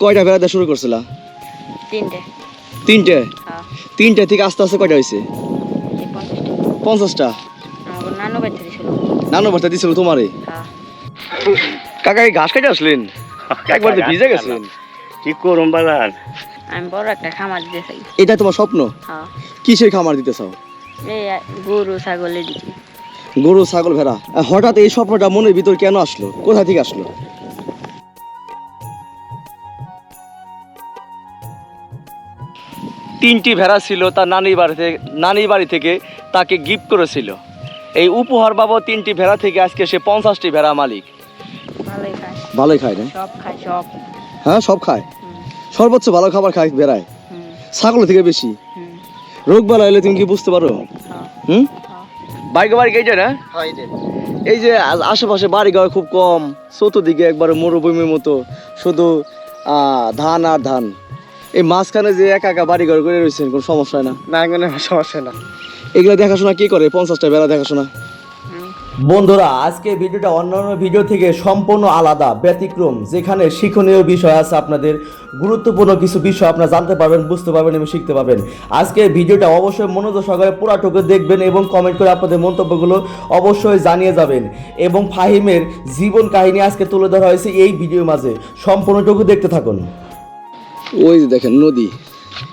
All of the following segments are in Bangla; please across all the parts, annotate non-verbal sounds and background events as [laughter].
কয়টা দেওয়া শুরু করছিলা? তিনটে। তিনটে? হ্যাঁ। তিনটে থেকে আস্তে আস্তে কয়টা হয়েছে পঞ্চাশটা? নানু বার্তা দিছিল। তোমারে? হ্যাঁ। কাকা এই ঘাস কেটে আসলেন? [laughs] একবার তো ভিজে গেছেন। কি করুম বাজার আমি বড় একটা খামার দিতে চাই। এটা তোমার স্বপ্ন? হ্যাঁ। কিসের খামার দিতে চাও? গরু ছাগলের গরু ছাগল ভেড়া। হঠাৎ এই স্বপ্নটা মনের ভিতর কেন আসলো? কোথা থেকে আসলো? তিনটি ভেড়া ছিল তার নানি বাড়ি থেকে নানি বাড়ি থেকে তাকে গিফট করেছিল। এই উপহার বাবদ তিনটি ভেড়া থেকে আজকে সে পঞ্চাশটি ভেড়া মালিক। ভালোই খায়। ভালোই খায় না? সব খায় সব। হ্যাঁ সব খায়? সর্বোচ্চ ভালো খাবার খায় বেড়ায় ছাগল থেকে বেশি? রোগ বালা হলে তুমি কি বুঝতে পারো? হ্যাঁ, হুম? হ্যাঁ। বাইকে বাড়ি এইটা না? এই যে আশেপাশে বাড়ি ঘর খুব কম চতুর্দিকে একবার মরুভূমির মতো শুধু ধান আর ধান। এই মাঝখানে যে একা একা বাড়ি ঘর করে রয়েছেন কোনো সমস্যা হয় না? না কোনো সমস্যা না। এগুলো দেখাশোনা কি করে? পঞ্চাশটা বেলা দেখাশোনা। বন্ধুরা আজকে ভিডিওটা অন্যান্য ভিডিও থেকে সম্পূর্ণ আলাদা ব্যতিক্রম যেখানে শিক্ষণীয় বিষয় আছে আপনাদের গুরুত্বপূর্ণ কিছু বিষয় আপনারা জানতে পারবেন বুঝতে পারবেন এবং শিখতে পারবেন। আজকে ভিডিওটা অবশ্যই মনোযোগ সহকারে পুরাটুকু দেখবেন এবং কমেন্ট করে আপনাদের মন্তব্যগুলো অবশ্যই জানিয়ে যাবেন। এবং ফাহিমের জীবন কাহিনী আজকে তুলে ধরা হয়েছে এই ভিডিওর মাঝে। সম্পূর্ণটুকু দেখতে থাকুন। ওই যে দেখেন নদী।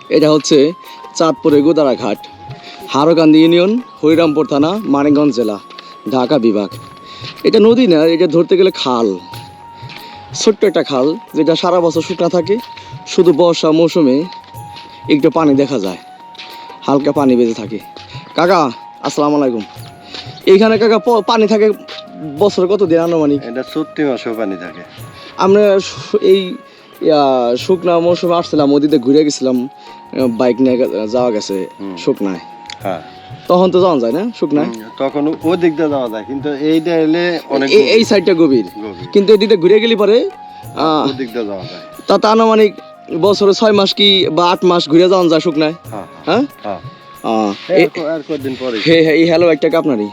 এটা হচ্ছে চাঁদপুরের গোদারা ঘাট হারকান্দি ইউনিয়ন হরিরামপুর থানা মানিকগঞ্জ জেলা ঢাকা বিভাগ। এটা নদী না এটা ধরতে গেলে খাল। ছোট্ট একটা খাল যেটা সারা বছর শুকনা থাকে শুধু বর্ষা মৌসুমে একটু পানি দেখা যায়। হালকা পানি বেজে থাকে। কাকা আসসালামু আলাইকুম। এইখানে কাকা পানি থাকে বছরে কত দিন আনুমানিক? এটা সত্যি মাসেও পানি থাকে। আমরা এই শুকনা মৌসুমে আসছিলাম ওদিকে ঘুরে গেছিলাম বাইক নিয়ে যাওয়া গেছে। শুকনায়। হ্যাঁ। তখন তো যাওয়া যায় না শুকনায়? তখন ও দিক দিয়ে যাওয়া যায় কিন্তু এইটা এলে অনেক এই- সাইডটা গভীর। কিন্তু এদিকে ঘুরে গেলি পরে দিক দিয়ে যাওয়া যায়। তাতে আনুমানিক বছরে ছয় মাস কি বা আট মাস ঘুরে যাওয়া যায় শুকনায়? হ্যাঁ হ্যাঁ। হ্যাঁ? এই হ্যালো একটা আপনারই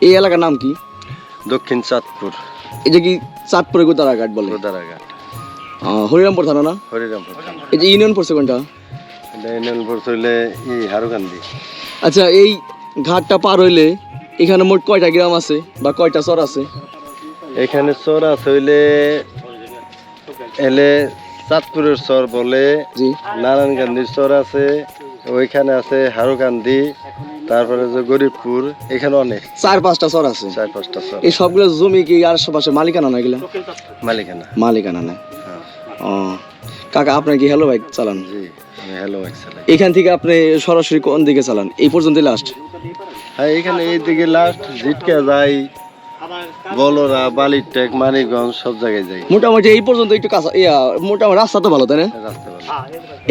এই এলাকার নাম কি? দক্ষিণ চাঁদপুর। এটা কি চাঁদপুরে গোদারাঘাট বলে? গোদারাঘাট। হরিরামপুর থানা না? হরিরামপুর এই যে ইউনিয়ন পড়ছে কোনটা? এটা ইউনিয়নপুর চলে এই হারুকান্দি আচ্ছা এই ঘাটটা পার হইলে এখানে মোট কয়টা গ্রাম আছে বা কয়টা চর আছে? এখানে চর আছে হইলে এলে চাঁদপুরের চর বলে জি। নারায়ণকান্দির চর আছে ওইখানে আছে হারুকান্দি তারপরে যে গরিবপুর এখানে অনেক। চার পাঁচটা চর আছে। চার পাঁচটা চর। এই সবগুলো জমি কি আর আশেপাশে মালিকানা না এগুলা? মালিকানা। মালিকানা না। হ্যাঁ ও। কাকা আপনার কি হ্যালো বাইক চালান? জি আমি হ্যালো এক্সেল এখান থেকে আপনি সরাসরি কোন দিকে চালান? এই পর্যন্ত লাস্ট হ্যাঁ এখানে এইদিকে লাস্ট জিটকা যাই বলরা বালিরটেক মানিকগঞ্জ সব জায়গায় যাই। মোটামুটি এই পর্যন্ত একটু কাঁচা ইয়া মোটামুটি রাস্তা তো ভালো তাই না? রাস্তা ভালো।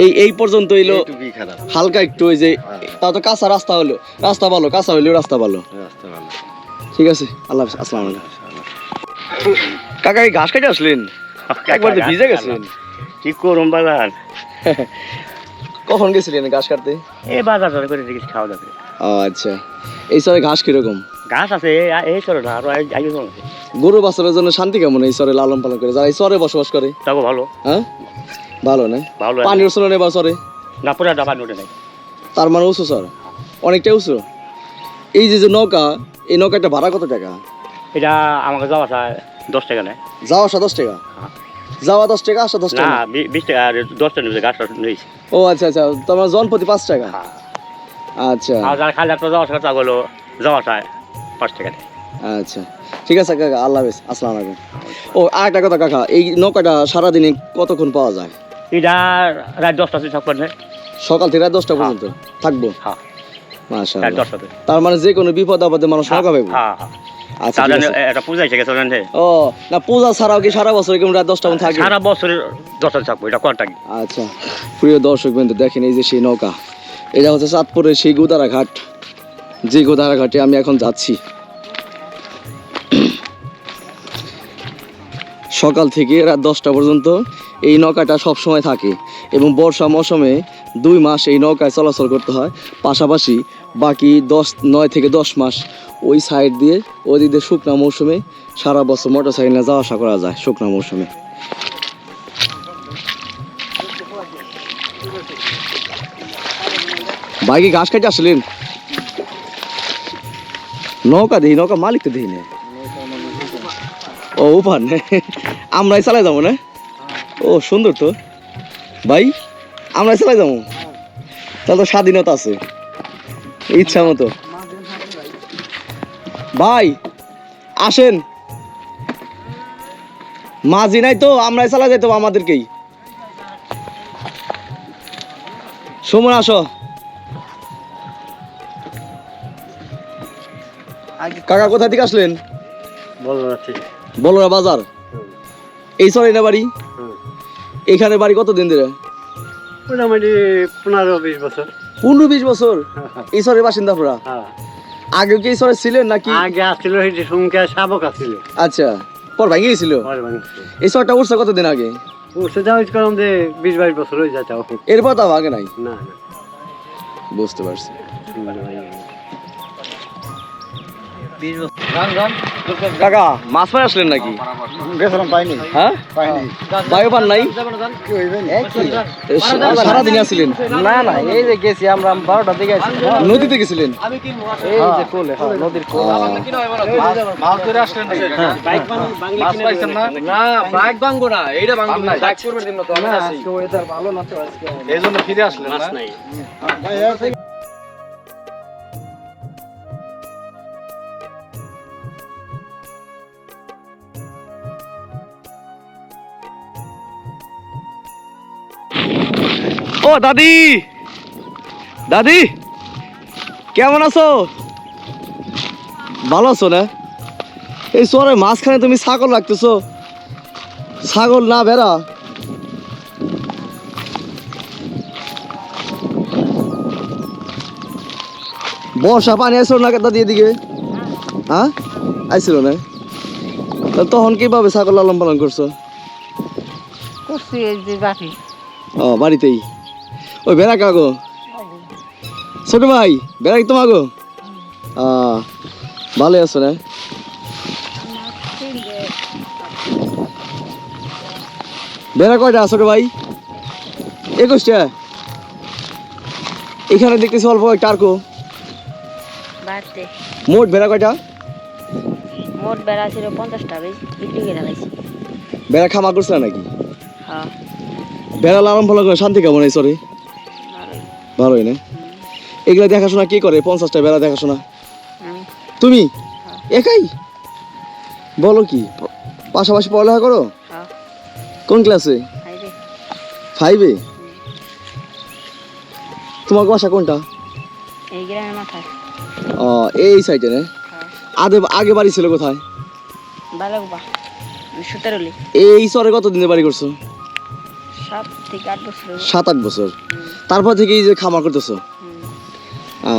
এই এই পর্যন্ত এলো খারাপ। হালকা একটু ওই যে তাও তো কাঁচা রাস্তা হলো। রাস্তা ভালো কাঁচা হইলেও রাস্তা ভালো। রাস্তা ভালো। ঠিক আছে আল্লাহ আসসালামু আলাইকুম। কাকা এই ঘাস কেটে আসলেন? [laughs] একবার তো ভিজে গেছেন। কি করুম বাজার কখন গেছিলেন ঘাস কাটতে? এই বাজার টাজার করে খাওয়া ও আচ্ছা। এই সরে ঘাস কীরকম? গাছ আছে এই- চলো না আরও আগে গরু বাছরের জন্য শান্তি কেমন এই চরে লালন পালন করে? যারা এই চরে বসবাস করে। তাকে ভালো। হ্যাঁ? ভালো না? ভালো উৎস নেই বা চরে? না পুরা ডাবা নোটে নাই। তার মানে উঁচু চর। অনেকটাই উঁচু। এই যে যে নৌকা এই নৌকাটা ভাড়া কত টাকা? এটা আমাকে যাওয়া দশ টাকা নেয়। যাওয়া আসা দশ টাকা। হ্যাঁ। যাওয়া দশ টাকা আসা দশ টাকা। বিশ টাকা আর দশ টাকা নেবে গাছটা নিয়েছি ও আচ্ছা আচ্ছা তোমার জন প্রতি পাঁচ টাকা। হ্যাঁ। আচ্ছা। আর যারা খালি একটা যাওয়া টাকা হলো যাওয়া চায় পাঁচ টাকা নেয়। আচ্ছা। ঠিক আছে কাকা আল্লাহ হাফিজ আসসালামু আলাইকুম। ও আর একটা কথা কাকা এই নৌকাটা সারাদিনে কতক্ষণ পাওয়া যায়? এটা রাত দশটা থেকে করে সকাল থেকে রাত দশটা পর্যন্ত থাকব? হ্যাঁ। মাশা রাত দশটা তার মানে যে কোনো বিপদ আপদে মানুষ নৌকা হ্যাঁ হ্যাঁ। আচ্ছা ঠিক তাহলে আছে। একটা পূজা এসে গেছে ও না পূজা ছাড়াও কি সারা বছর এরকম রাত দশটা থাকে সারা বছরের দশটা থাকব এটা কোনটা আচ্ছা প্রিয় দর্শক বিন্দু দেখেন এই যে সেই নৌকা এটা হচ্ছে চাঁদপুরের সেই গোদারা ঘাট যে গোদারা ঘাটে আমি এখন যাচ্ছি। সকাল থেকে রাত দশটা পর্যন্ত এই নৌকাটা সব সময় থাকে এবং বর্ষা মৌসুমে দুই মাস এই নৌকায় চলাচল করতে হয়। পাশাপাশি বাকি দশ নয় থেকে দশ মাস ওই সাইড দিয়ে ওই দিক দিয়ে শুকনা মৌসুমে সারা বছর মোটর সাইকেল যাওয়া আসা করা যায়, শুকনা মৌসুমে। ভাই কি ঘাস কাটে আসলেন নৌকা দিই, নৌকা মালিক তো দেখি না। ও উপান আমরাই চালাই যাব না? ও, সুন্দর তো। ভাই, আমরাই চালাই যাব? তাহলে তো স্বাধীনতা আছে। ইচ্ছা মতো। ভাই আসেন। মাঝি নাই তো আমরাই চালা হবে আমাদেরকেই। সুমন আসো। কাকা কোথা থেকে আসলেন? বলরা বাজার? এই সরে না বাড়ি? এখানে বাড়ি কত দিন ধরে? মোটামুটি পনেরো বিশ বছর। পনেরো বিশ বছর? এই সরের বাসিন্দা আপনারা হ্যাঁ। আগে কি সরে ছিলেন নাকি? আগে আসছিল যে সংখ্যা শাবক আসছিল। আচ্ছা পর ভেঙে গেছিল? এই সরটা উঠছে কতদিন আগে? উঠছে যাও কারণ যে বিশ বাইশ বছর হয়ে যাচ্ছে এরপর তো আগে নাই? না না। বুঝতে পারছি। কাকা মাছ পাই আসলেন নাকি? গেছিলাম পাইনি। হ্যাঁ? পাইনি। বায়ু পান নাই? সারাদিন আসছিলেন না না এই যে গেছি আমরা বারোটা দিকে নদীতে গেছিলেন? এই যে কোলে হ্যাঁ নদীর কোলে। মাছ ধরে আসলেন মাছ পাইছেন না? না বাইক ভাঙবো না এইটা ভাঙবো না বাইক করবে দিন তো না আজকে ওয়েদার ভালো না তো আজকে। এই জন্য ফিরে আসলেন না। নাই। দাদি। দাদি কেমন আছো? ভালো আছো না? এই শহরের মাঝখানে তুমি ছাগল রাখতেছো। ছাগল না বেড়া বর্ষা পানি আসলো না দাদি এদিকে? হ্যাঁ? আইছিল না? তখন কীভাবে ছাগল লালন পালন করছ? করছি এই যে বাকি ও বাড়িতেই? ওই বেড়া কাগো ছোট ভাই বেড়া কি তোমাগো? ভালো আছো না? বেড়া কয়টা ছোট ভাই? একুশটা? এখানে দেখতেছি অল্প একটা আরকো মোট বেড়া কয়টা? মোট বেড়া ছিল পঞ্চাশটা বিক্রি করে বেড়া খামা করছে না নাকি? হ্যাঁ। বেড়া লালন পালন করে শান্তি কেমন এই সরি ভালোই না? এগুলা দেখাশোনা কে করে? পঞ্চাশটা বেলা দেখাশোনা। তুমি? একাই? বলো কি? পাশাপাশি পড়ালেখা করো? হ্যাঁ। কোন ক্লাসে? ফাইভে তোমার বাসা কোনটা? এই ও এই সাইডে না? হ্যাঁ। আগে আগে বাড়ি ছিল কোথায়? এই সরে কত দিনে বাড়ি করছ? সাত থেকে আট বছর সাত আট বছর। তারপর থেকে এই যে খামার করতেছো?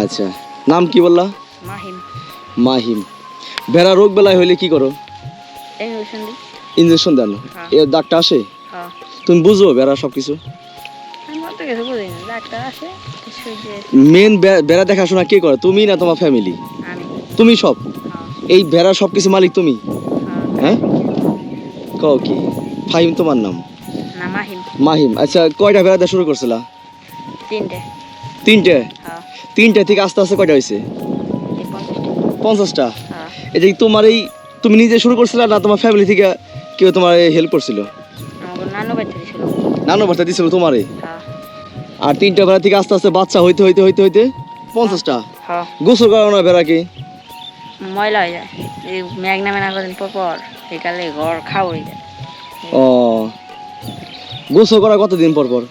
আচ্ছা। নাম কি বললা? মাহিম। মাহিম। ভেড়া রোগ বেলায় হইলে কি করো? ইঞ্জেকশন দেন। হ্যাঁ। এর ডাক্তার আসে? হ্যাঁ। তুমি বুঝো ভেড়া সব কিছু মেন ভেড়া দেখাশোনা কে করে? তুমি না তোমার ফ্যামিলি তুমি সব? হ্যাঁ। এই ভেড়া সব কিছু মালিক তুমি? হ্যাঁ? কও কি? ফাহিম তোমার নাম? মাহিম আচ্ছা কয়টা বেড়াতে শুরু করছিলা? তিনটে। তিনটে? হ্যাঁ। তিনটে থেকে আস্তে আস্তে কয়টা হয়েছে? পঞ্চাশটা। হ্যাঁ। এটা কি তোমার এই তুমি নিজে শুরু করছিলা না তোমার ফ্যামিলি থেকে কেউ তোমার হেল্প করছিল? নানু বাচ্চা দিছিল তোমারে? হ্যাঁ। আর তিনটা ভেড়া থেকে আস্তে আস্তে বাচ্চা হইতে হইতে হইতে হইতে পঞ্চাশটা? হ্যাঁ। গোসল করানো না ভেড়াকে ময়লা হয়ে যায়। এই কদিন পর পর ঘর খাওয়া হয়ে যায়। ও গোসল করা কতদিন পর পর?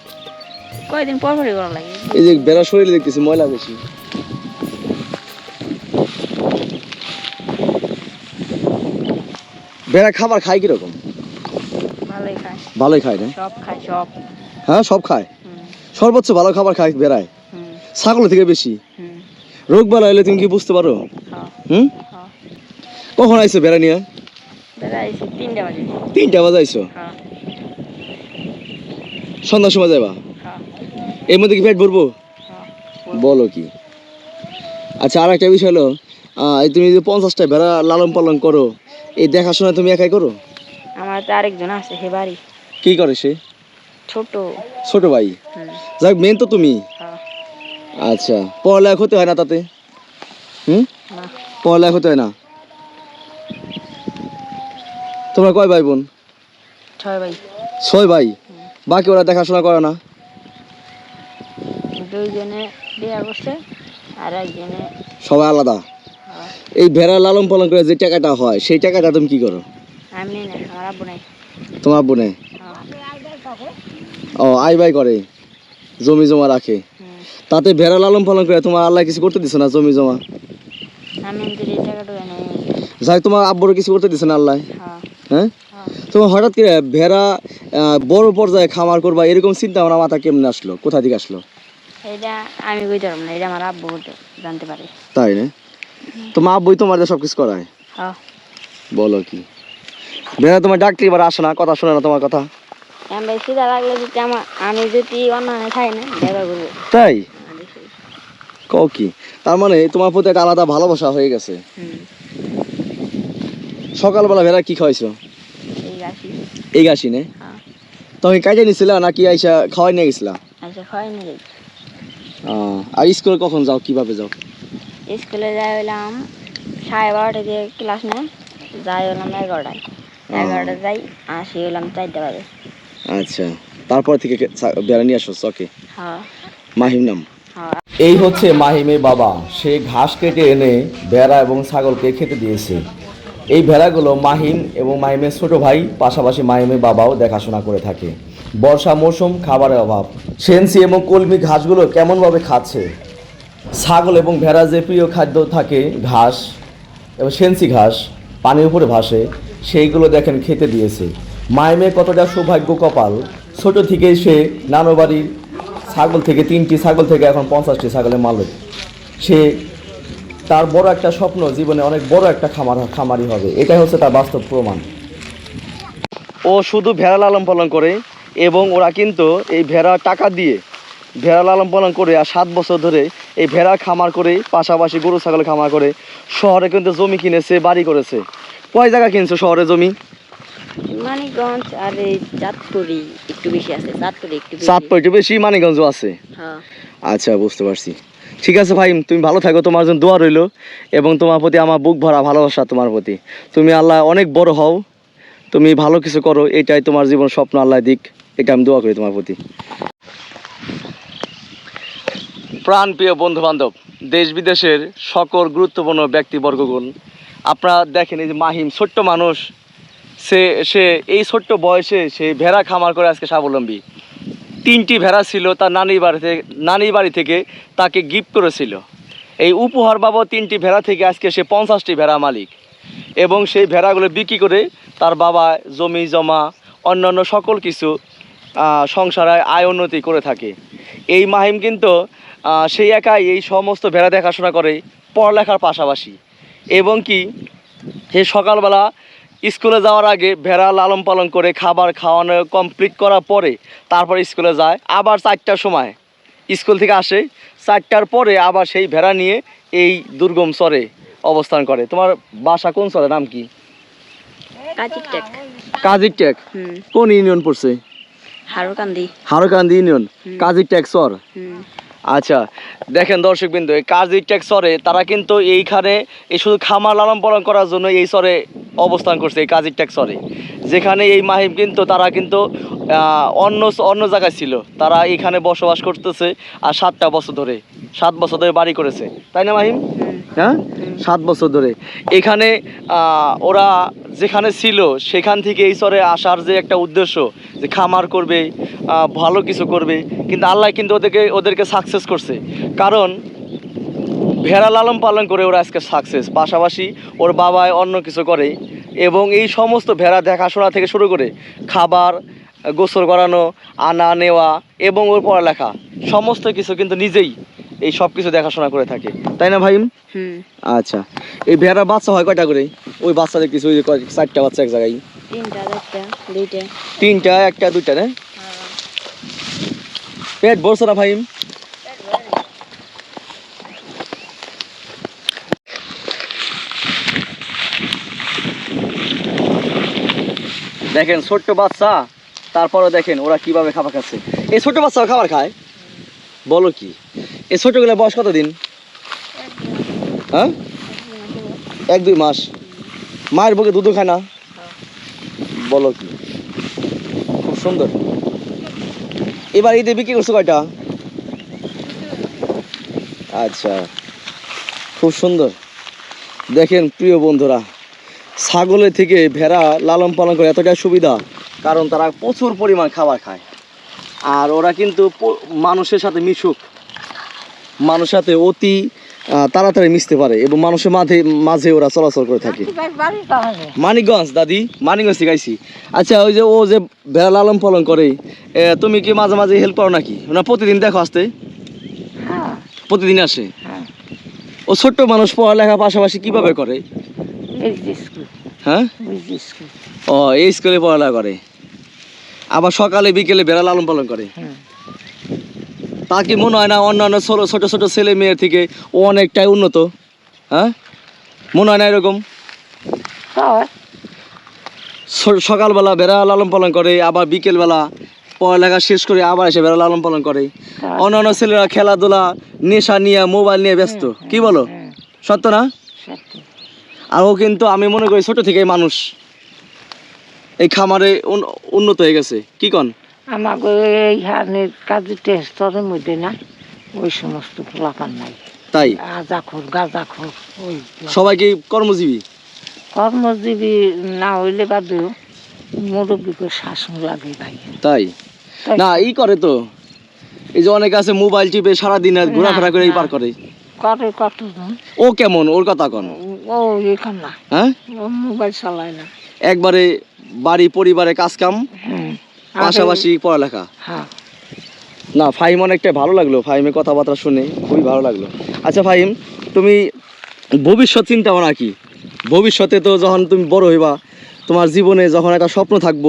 কয়দিন পর পরই করা লাগে। এই যে বেড়া শরীরে দেখতেছি ময়লা বেশি। বেড়া খাবার খায় কীরকম? ভালোই খায়। ভালোই খায় না? সব খায় সব। হ্যাঁ সব খায়? সর্বোচ্চ ভালো খাবার খায় বেড়ায়? ছাগল থেকে বেশি? রোগ বেলা হলে তুমি কি বুঝতে পারো? হ্যাঁ। হুম? হ্যাঁ। কখন আইছো বেড়া নিয়ে? তিনটে বাজে। তিনটা বাজে আইছো? হ্যাঁ। সন্ধ্যার সময় যাবা এর মধ্যে কি পেট ভরবো বলো কি। আচ্ছা আর একটা বিষয় হলো এই তুমি যে পঞ্চাশটা ভেড়া লালন পালন করো এই দেখাশোনা তুমি একাই করো? আমার তো আরেকজন আছে হে বাড়ি। কি করে সে? ছোট। ছোট ভাই? যাক মেন তো তুমি। হ্যাঁ। আচ্ছা পড়ালেখা হতে হয় না তাতে? হুম? পড়ালেখা হতে হয় না? তোমরা কয় ভাই বোন? ছয় ভাই। ছয় ভাই? বাকি ওরা দেখাশোনা করে না। দুইজনে বিয়ে করছে আর একজনে সবাই আলাদা। হ্যাঁ, এই ভেড়া লালন পালন করে যে টাকাটা হয় সেই টাকাটা তুমি কি করো? আমি না আমার আব্বু নাই। তোমার বোনে হ্যাঁ, ও আই বাই করে জমি জমা রাখে। তাতে ভেড়া লালন পালন করে তোমার আল্লাহ কিছু করতে দিছে না জমি জমা? যাই তোমার আব্বুর কিছু করতে দিছে না আল্লাহ? হ্যাঁ। হ্যাঁ? হ্যাঁ। তোমার হঠাৎ করে ভেড়া বড় পর্যায়ে খামার করবা এরকম চিন্তা আমার মাথা কেমনে আসলো? কোথা থেকে আসলো? এটা আমি কইতে পারব না এটা আমার আব্বু জানতে পারে। তাই না? তোমার আব্বুই তোমার সব কিছু করায়? হ্যাঁ। বলো কি। ভেড়া তোমার ডাকতে এবার আসে না কথা শোনে না তোমার কথা। আমি সিধা লাগলে যদি আমার আমি যদি খাই না দেখা করব। তাই? কও কি তার মানে তোমার প্রতি একটা আলাদা ভালোবাসা হয়ে গেছে। সকালবেলা ভেড়া কি খাওয়াইছো? এই গাছি এই গাছি নে? তুমি কাজে নিছিলা নাকি আইসা খাওয়াই নিয়ে গেছিলা? আচ্ছা খাই নি আহ, আর স্কুলে কখন যাও কীভাবে যাও? স্কুলে যাই হলাম সাড়ে বারোটা দিয়ে ক্লাস নেয় যাই হলাম এগারোটায়। এগারোটা যাই আসি হলাম চারটে বাজে। আচ্ছা তারপর থেকে ভেড়া নিয়ে আসো চকে। হ্যাঁ। মাহিম নাম। হ্যাঁ। এই হচ্ছে মাহিমের বাবা। সে ঘাস কেটে এনে বেড়া এবং ছাগলকে খেতে দিয়েছে। এই ভেড়াগুলো মাহিম এবং মাহিমের ছোট ভাই, পাশাপাশি মাহিমের বাবাও দেখাশোনা করে থাকে। বর্ষা মৌসুম, খাবারের অভাব। সেনসি এবং কলমি ঘাসগুলো কেমনভাবে খাচ্ছে? ছাগল এবং ভেড়া যে প্রিয় খাদ্য থাকে, ঘাস এবং সেনসি ঘাস, পানির উপরে ভাসে, সেইগুলো দেখেন খেতে দিয়েছে। মাইমে কতটা সৌভাগ্য কপাল। ছোট থেকেই সে নানো বাড়ির ছাগল থেকে, তিনটি ছাগল থেকে এখন পঞ্চাশটি ছাগলের মালিক। সে তার বড় একটা স্বপ্ন জীবনে অনেক বড় একটা খামার খামারি হবে। এটাই হচ্ছে তার বাস্তব প্রমাণ। ও শুধু ভেড়া লালন পালন করে এবং ওরা কিন্তু এই ভেড়া টাকা দিয়ে ভেড়া লালন পালন করে আর সাত বছর ধরে এই ভেড়া খামার করে পাশাপাশি গরু ছাগল খামার করে শহরে কিন্তু জমি কিনেছে বাড়ি করেছে। কয় জায়গা কিনছো শহরে জমি? মানিকগঞ্জ আর চাঁদপুরি একটু বেশি আছে চাঁদপুরি একটু বেশি। মানিগঞ্জও আছে? হ্যাঁ। আচ্ছা বুঝতে পারছি। ঠিক আছে ভাই, তুমি ভালো থাকো, তোমার জন্য দোয়া রইল। এবং তোমার প্রতি আমার বুক ভরা ভালোবাসা তোমার প্রতি। তুমি আল্লাহ অনেক বড় হও। তুমি ভালো কিছু করো, এটাই তোমার জীবন স্বপ্ন, আল্লাহ দিক। এটা আমি দোয়া করি তোমার প্রতি। প্রাণ প্রিয় বন্ধু বান্ধব দেশ বিদেশের সকল গুরুত্বপূর্ণ ব্যক্তিবর্গগুণ, আপনারা দেখেন এই যে মাহিম, ছোট্ট মানুষ, সে সে এই ছোট্ট বয়সে সে ভেড়া খামার করে আজকে স্বাবলম্বী। তিনটি ভেড়া ছিল তার নানির বাড়ি থেকে নানির বাড়ি থেকে তাকে গিফট করেছিল। এই উপহার বাবদ তিনটি ভেড়া থেকে আজকে সে পঞ্চাশটি ভেড়া মালিক। এবং সেই ভেড়াগুলো বিক্রি করে তার বাবা জমি, জমা, অন্যান্য সকল কিছু সংসারে আয় উন্নতি করে থাকে। এই মাহিম কিন্তু সেই একাই এই সমস্ত ভেড়া দেখাশোনা করে পড়ালেখার পাশাপাশি। এবং কি, সে সকালবেলা স্কুলে যাওয়ার আগে ভেড়া লালন পালন করে খাবার খাওয়ানো কমপ্লিট করার পরে তারপর স্কুলে যায়। আবার চারটার সময়। স্কুল থেকে আসে চারটার পরে আবার সেই ভেড়া নিয়ে এই দুর্গম চরে অবস্থান করে। তোমার বাসা কোন চরে নাম কি? কাচির টেক। কোন ইউনিয়ন পড়ছে? হারুকান্দি। হারকান্দি ইউনিয়ন। কাজির টেক হুম। আচ্ছা দেখেন দর্শক বিন্দু এই কাজী সরে তারা কিন্তু এইখানে এই শুধু খামার লালন পালন করার জন্য এই সরে অবস্থান করছে, এই কাজী সরে যেখানে এই মাহিম কিন্তু, তারা কিন্তু অন্য অন্য জায়গায় ছিল। তারা এখানে বসবাস করতেছে আর সাতটা বছর ধরে, সাত বছর ধরে বাড়ি করেছে। তাই না মাহিম? হুম হ্যাঁ? সাত বছর ধরে। এখানে ওরা যেখানে ছিল, সেখান থেকে এই চরে আসার যে একটা উদ্দেশ্য, যে খামার করবে ভালো কিছু করবে, কিন্তু আল্লাহ কিন্তু ওদেরকে ওদেরকে সাকসেস করছে। কারণ, ভেড়া লালন পালন করে ওরা আজকে সাকসেস পাশাপাশি ওর বাবায় অন্য কিছু করে। এবং এই সমস্ত ভেড়া দেখাশোনা থেকে শুরু করে খাবার, গোসল করানো, আনা, নেওয়া এবং ওর পড়ালেখা, সমস্ত কিছু কিন্তু নিজেই এই সব কিছু দেখাশোনা করে থাকে। তাই না ভাইম? হুম। আচ্ছা। এই ভেড়ার বাচ্চা হয় কয়টা করে? ওই বাচ্চা দেখতেছি ওই চারটা বাচ্চা এক জায়গায়। তিনটা তিনটা একটা দুইটা না? পেট ভরছে না ভাইম? দেখেন ছোট্ট বাচ্চা তারপরে দেখেন ওরা কীভাবে খাবার খাচ্ছে। এই ছোট বাচ্চাও খাবার খায়? বলো কি? এই ছোটগুলো বয়স কত দিন হ্যাঁ? এক দুই মাস। মায়ের বুকে দুধও খায় না? বলো কি? খুব সুন্দর। এবার ঈদে বিক্রি করছ কয়টা? আচ্ছা খুব সুন্দর। দেখেন প্রিয় বন্ধুরা, ছাগলের থেকে ভেড়া লালন পালন করে এতটা সুবিধা, কারণ তারা প্রচুর পরিমাণ খাবার খায়। আর ওরা কিন্তু মানুষের সাথে মিশুক। মানুষের সাথে অতি তাড়াতাড়ি মিশতে পারে এবং মানুষের মাঝে মাঝে ওরা চলাচল করে থাকে। মানিকগঞ্জ দাদি মানিকগঞ্জ শিখাইছি আচ্ছা ওই যে ও যে ভেড়া লালন পালন করে তুমি কি মাঝে মাঝে হেল্প করো নাকি? না প্রতিদিন দেখো আসতে? প্রতিদিন আসে? ও ছোট্ট মানুষ পড়ালেখা পাশাপাশি কীভাবে করে? হ্যাঁ? ও এই স্কুলে পড়ালেখা করে। আবার সকালে বিকেলে বেড়া লালন পালন করে। তা কি মনে হয় না অন্যান্য ছোট ছোট ছোট ছেলে মেয়ের থেকে ও অনেকটাই উন্নত? হ্যাঁ? মনে হয় না এরকম? সকালবেলা বেড়া লালন পালন করে আবার বিকেলবেলা পড়ালেখা শেষ করে আবার এসে বেড়া লালন পালন করে। অন্যান্য ছেলেরা খেলাধুলা নেশা নিয়ে মোবাইল নিয়ে ব্যস্ত। কি বলো? সত্য না? আর ও কিন্তু আমি মনে করি ছোট থেকে মানুষ। এই খামারে উন- উন্নত হয়ে গেছে। কি কন? আমাকে এই হানের টেস্টরের মধ্যে না ওই সমস্ত পোলাপান নাই। তাই? আজাখোর গাঁজাখোর ওই সবাই কি কর্মজীবী? কর্মজীবী না হইলে বাদেও মুরব্বীকে শাসন লাগে ভাই। তাই। না ই করে তো। এই যে অনেকে আছে মোবাইল টিপে সারাদিন আর ঘোরাফেরা করে পার করে। করে কতজন? ও কেমন? ওর কথা কন। ও এখান না। হ্যাঁ? মোবাইল চালায় না। একবারে বাড়ি পরিবারে কাজ কাম পাশাপাশি পড়ালেখা। হ্যাঁ। না ফাহিম অনেকটাই ভালো লাগল। ফাহিমের কথাবার্তা শুনে খুবই ভালো লাগল। আচ্ছা ফাহিম তুমি ভবিষ্যৎ চিন্তা ভাবনা কি? ভবিষ্যতে তো যখন তুমি বড় হইবা তোমার জীবনে যখন একটা স্বপ্ন থাকব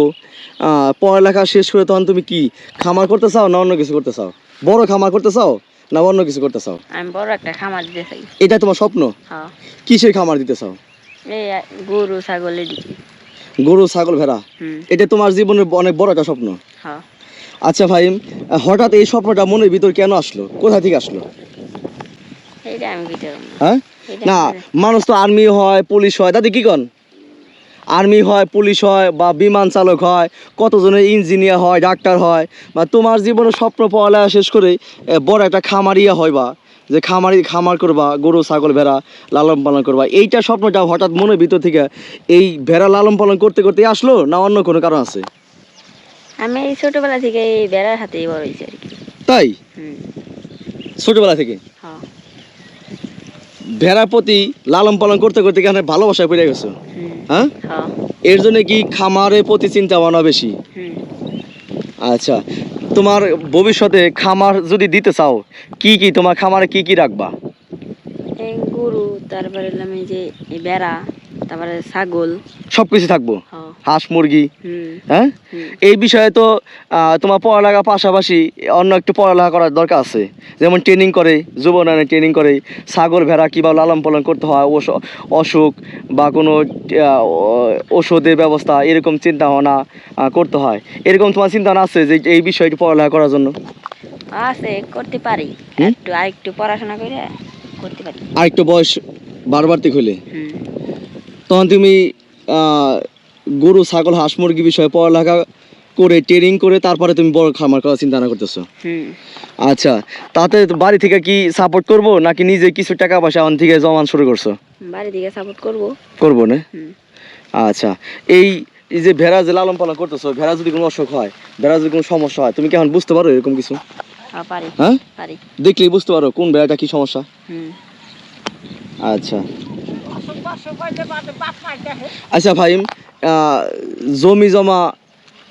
পড়ালেখা শেষ করে তখন তুমি কি খামার করতে চাও না অন্য কিছু করতে চাও? বড় খামার করতে চাও না অন্য কিছু করতে চাও? আমি বড় একটা খামার দিতে চাই। এটা তোমার স্বপ্ন? হ্যাঁ। কিসের খামার দিতে চাও? এই গরু ছাগলের দিকে গরু ছাগল ভেড়া। এটা তোমার জীবনের অনেক বড় একটা স্বপ্ন। হ্যাঁ। আচ্ছা আহ, হঠাৎ এই স্বপ্নটা মনের ভিতর কেন আসলো? কোথা থেকে আসলো? হ্যাঁ? না মানুষ তো আর্মি হয় পুলিশ হয় দাদি কি কন? আর্মি হয় পুলিশ হয় বা বিমান চালক হয় কতজনের ইঞ্জিনিয়ার হয় ডাক্তার হয় বা তোমার জীবনের স্বপ্ন পড়ালেখা শেষ করে বড় একটা খামারিয়া হয় বা যে খামারি খামার করবা গরু ছাগল ভেড়া লালন পালন করবা এইটা স্বপ্নটা হঠাৎ মনের ভিতর থেকে এই ভেড়া লালন পালন করতে করতে আসলো না অন্য কোনো কারণ আছে? আমি এই ছোটবেলা থেকে এই বেড়ার হাতেই বড় হয়েছি আর কি। তাই? ছোটবেলা থেকে? হ্যাঁ। ভেড়ার প্রতি লালন পালন করতে করতে এখানে ভালোবাসায় পড়ে গেছো? হ্যাঁ? হ্যাঁ। এর জন্য কি খামারের প্রতি চিন্তা ভাবনা বেশি? হুম। আচ্ছা। তোমার ভবিষ্যতে খামার যদি দিতে চাও কি কি তোমার খামারে কি কি রাখবা? গরু তারপরে যে বেড়া তারপরে ছাগল। সবকিছু থাকব? হ্যাঁ। হাঁস মুরগি হ্যাঁ? এই বিষয়ে তো তোমার পড়ালেখার পাশাপাশি অন্য একটু পড়ালেখা করার দরকার আছে। যেমন ট্রেনিং করে যুবনায়নে ট্রেনিং করে ছাগল ভেড়া কীভাবে লালন পালন করতে হয় অসুখ বা কোনো ওষুধের ব্যবস্থা এরকম চিন্তা ভাবনা করতে হয়। এরকম তোমার চিন্তা ভাবনা আছে যে এই বিষয়টি পড়ালেখা করার জন্য? আছে করতে পারি। একটু আর একটু পড়াশোনা করে করতে পারি। আর একটু বয়স বারবার ঠিক হলে তখন তুমি গরু ছাগল হাঁস মুরগি বিষয়ে পড়ালেখা করে ট্রেনিং করে তারপরে তুমি বড় খামার করার চিন্তা না করতেছো? আচ্ছা তাতে বাড়ি থেকে কি সাপোর্ট করব নাকি নিজে কিছু টাকা পয়সা ওখান থেকে জমান শুরু করছ? বাড়ি দিকে সাপোর্ট করব। করব না? আচ্ছা এই এই যে ভেড়া যে লালন পালন করতেছো ভেড়া যদি কোনো অসুখ হয় ভেড়া যদি কোনো সমস্যা হয় তুমি কি এখন বুঝতে পারো এরকম কিছু? হ্যাঁ পারি। হ্যাঁ? পারি। দেখলেই বুঝতে পারো কোন ভেড়াটা কি সমস্যা? আচ্ছা। আচ্ছা ভাইম জমি জমা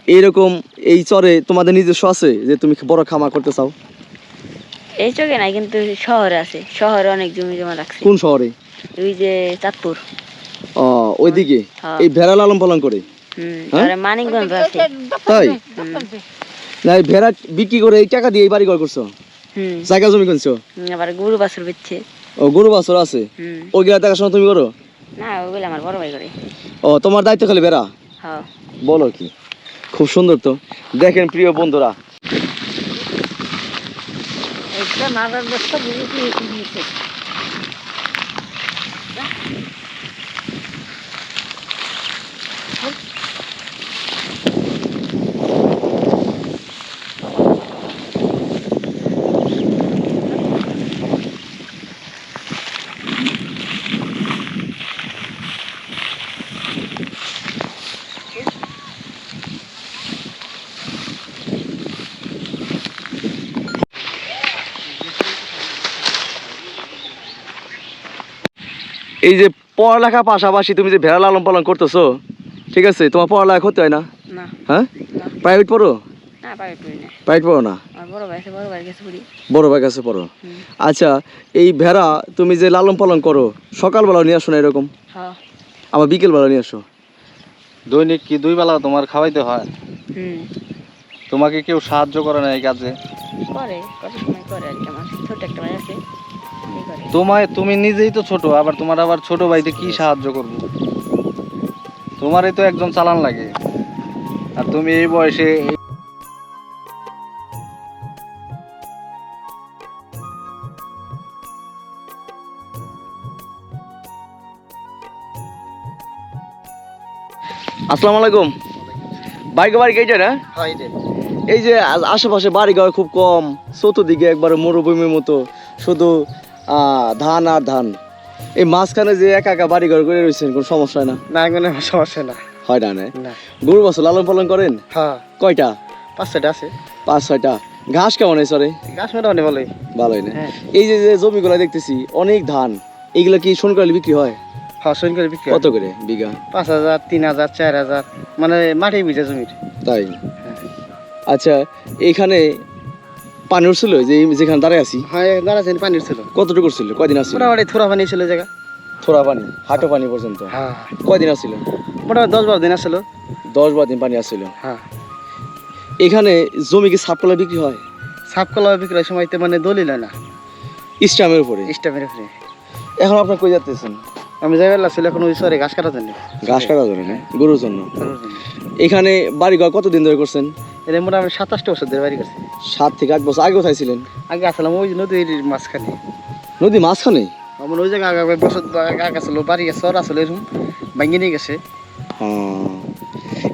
এইরকম এই চরে তোমাদের নিজস্ব আছে যে তুমি বড় খামার করতে চাও? এই চোখে নাই কিন্তু শহরে আছে। শহরে অনেক জমি জমা রাখছে। কোন শহরে? ওই যে চাঁদপুর। ও ওইদিকে? হ্যাঁ। এই ভেড়া লালন পালন করে? হুম হ্যাঁ? মানিকগঞ্জ আছে। তাই? না ভেড়া বিক্রি করে এই টাকা দিয়ে এই বাড়ি ঘর করছ? হুম। জায়গা জমি কিনছো? আবার গরু বাছুর বেচছে। ও গরু বাছর আছে? হুম। ওইগুলা দেখাশোনা তুমি করো? না ওগুলো আমার বড় ভাই করে। ও তোমার দায়িত্ব খালি বেড়া? হ্যাঁ। বলো কি? খুব সুন্দর তো। দেখেন প্রিয় বন্ধুরা। একটা নাড়ার বস্তা এই যে পড়ালেখা পাশাপাশি তুমি যে ভেড়া লালন পালন করতেছো ঠিক আছে তোমার পড়ালেখা করতে হয় না? না। হ্যাঁ? প্রাইভেট পড়ো? প্রাইভেট পড়ো না। বড় ভাই কাছে পড়ি। বড় ভাই কাছে পড়ো? আচ্ছা এই ভেড়া তুমি যে লালন পালন করো সকালবেলা নিয়ে আসো না এরকম? আবার বিকেলবেলা নিয়ে আসো? দৈনিক কি দুই বেলা তোমার খাওয়াইতে হয়? তোমাকে কেউ সাহায্য করে না এই কাজে? করে কত সময় করে আর কি আমার ছোট একটা ভাই আছে। এই করে তোমায় তুমি নিজেই তো ছোট আবার তোমার আবার ছোট ভাইতে কি সাহায্য করব? তোমারই তো একজন চালান লাগে। আর তুমি এই বয়সে আসসালামু আলাইকুম। বাইকে বাড়ি এইটা না? এই যে আশেপাশে বাড়ি ঘর খুব কম চতুর্দিকে একবারে মরুভূমির মতো শুধু ধান আর ধান। এই মাঝখানে যে একা একা বাড়ি ঘর করে রয়েছেন কোনো সমস্যা হয় না? না কোনো সমস্যা না। হয় না না? গরু বছর লালন পালন করেন? হ্যাঁ। কয়টা? পাঁচ ছয়টা আছে। পাঁচ ছয়টা। ঘাস কেমন হয় সরে গাছ মোটামুটি ভালোই। ভালোই না? হ্যাঁ। এই যে যে জমিগুলো দেখতেছি অনেক ধান। এগুলা কি সোনকালে বিক্রি হয়? হ্যাঁ সৈন বিক্রি কত করে বিঘা? পাঁচ হাজার তিন হাজার চার হাজার। মানে মাঠে বিজে জমির। তাই? আচ্ছা এইখানে পানি উঠছিল যে যেখানে দাঁড়ায় আছি। হ্যাঁ দাঁড়াচ্ছেন পানির ছিল। কতটুকু ছিল? কয়দিন আসছিল মোটামুটি থোড়া পানি ছিল জায়গা থোড়া পানি হাঁটো পানি পর্যন্ত? হ্যাঁ। কয়দিন আসছিল মোটামুটি দশ বারো দিন আসলো দশ বারো দিন পানি আসছিল হ্যাঁ। এখানে জমি কি সাপ কলা বিক্রি হয়? সাপ কলা বিক্রয়ের সময় তো মানে দলিল হয় না। ইস্টামের উপরে? স্টাফের উপরে। এখন আপনার কই যাচ্তেছেন? আমি যাই ছিল এখন ওই সরে ঘাস কাটার জন্য। ঘাস কাটার জন্য? গরুর জন্য। এখানে বাড়ি ঘর কতদিন ধরে করছেন? এটা মোটামুটি সাতাশটা বছর ধরে বাড়ি করছে সাত থেকে আট বছর আগে কোথায় ছিলেন? আগে আসলাম ওই নদীর মাঝখানে। নদী মাঝখানে? আমার ওই জায়গায় আগে বছর আগে আসলো বাড়ি সর আসলে এরকম ভাঙিয়ে নিয়ে গেছে।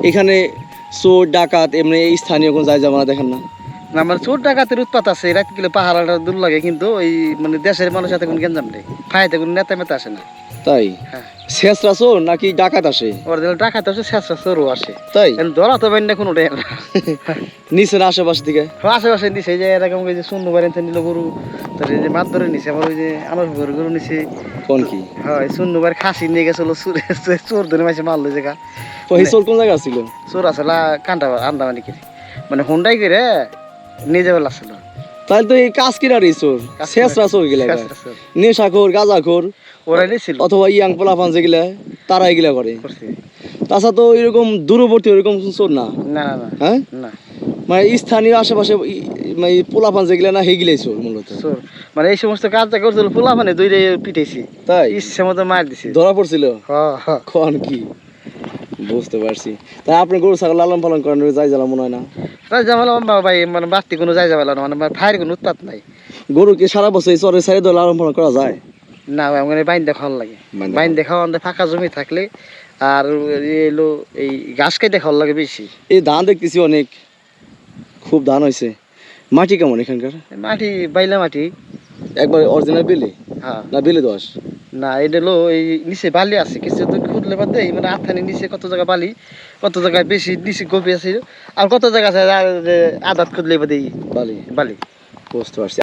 এখানে চোর ডাকাত এমনি এই স্থানীয় কোন যায় জামানা দেখেন না? না আমার চোর ডাকাতের উৎপাত আছে রাত গেলে পাহাড়টা দূর লাগে কিন্তু ওই মানে দেশের মানুষ সাথে কোনো গেঞ্জাম নেই। ফায়াতে কোনো নেতা মেতা আসে না। তাই? হ্যাঁ। শেষরা চোর নাকি ডাকাত আসে? ওর দিলে ডাকাত আসে শেষ চোরও আসে। তাই? ধরা তো বাইন না কোনো না নিচের আশেপাশ থেকে আশেপাশে এই যে এরকম ওই যে শূন্য বাড়িতে নিল গরু তার যে মাছ ধরে নিছে আবার ওই যে আনার গরু গরু নিছে। কোন কি? হয় শূন্য বার খাসি নিয়ে গেছিল চোরে চোর ধরে মাসে মারলো জায়গা। এই চোর কোন জায়গা ছিল? চোর আসলে কান্টা আন্দামানি করে মানে হুন্ডাই করে নিয়ে যাবে লাগছিল। তাহলে তো এই কাজ কিনার এই চোর? শেষরা চোর গিলা। নেশাখোর গাঁজাখোর। অথবা ইয়াং পোলাপান যেগুলা তারা এগুলা করে। তাছাড়া তো এরকম দূরবর্তী ওরকম চোর না? না না না। হ্যাঁ? না। মানে স্থানীয় আশেপাশে মানে পোলাপান যেগুলা না সেগুলাই চোর মূলত। চোর মানে এই সমস্ত কাজটা করছিল ফুলা মানে দুইটা পিটাইছি। তাই? ইচ্ছে মতো মার দিছি। ধরা পড়ছিল? কোন কি? বুঝতে পারছি। তাই আপনি গরু ছাগল লালন পালন করেন যাই জ্বালা মনে হয় না? তাই জামাল ভাই মানে বাড়তি কোনো যাই যাবে না মানে ফায়ার কোনো উৎপাত নাই। গরু কি সারা বছর চরের সাইডে লালন পালন করা যায়? না ভাই আমার বাইন দেখাওয়ার লাগে। বাইন দেখাওয়া আমাদের ফাঁকা জমি থাকলে আর এলো এই ঘাস কেটে খাওয়ার লাগে বেশি। এই ধান দেখতেছি অনেক। খুব ধান হয়েছে মাটি কেমন এখানকার? মাটি বাইলা মাটি। একবার অরিজিনাল বিলে? হ্যাঁ। না বিলে দশ না এটা হলো এই নিচে বালি আছে কিছু তো খুঁজলে বাদ দেয় মানে আথানি নিচে কত জায়গা বালি কত জায়গায় বেশি নিচে গভীর আছে আর কত জায়গা আছে আদাত খুঁজলে বাদে বালি। বালি। বুঝতে পারছি।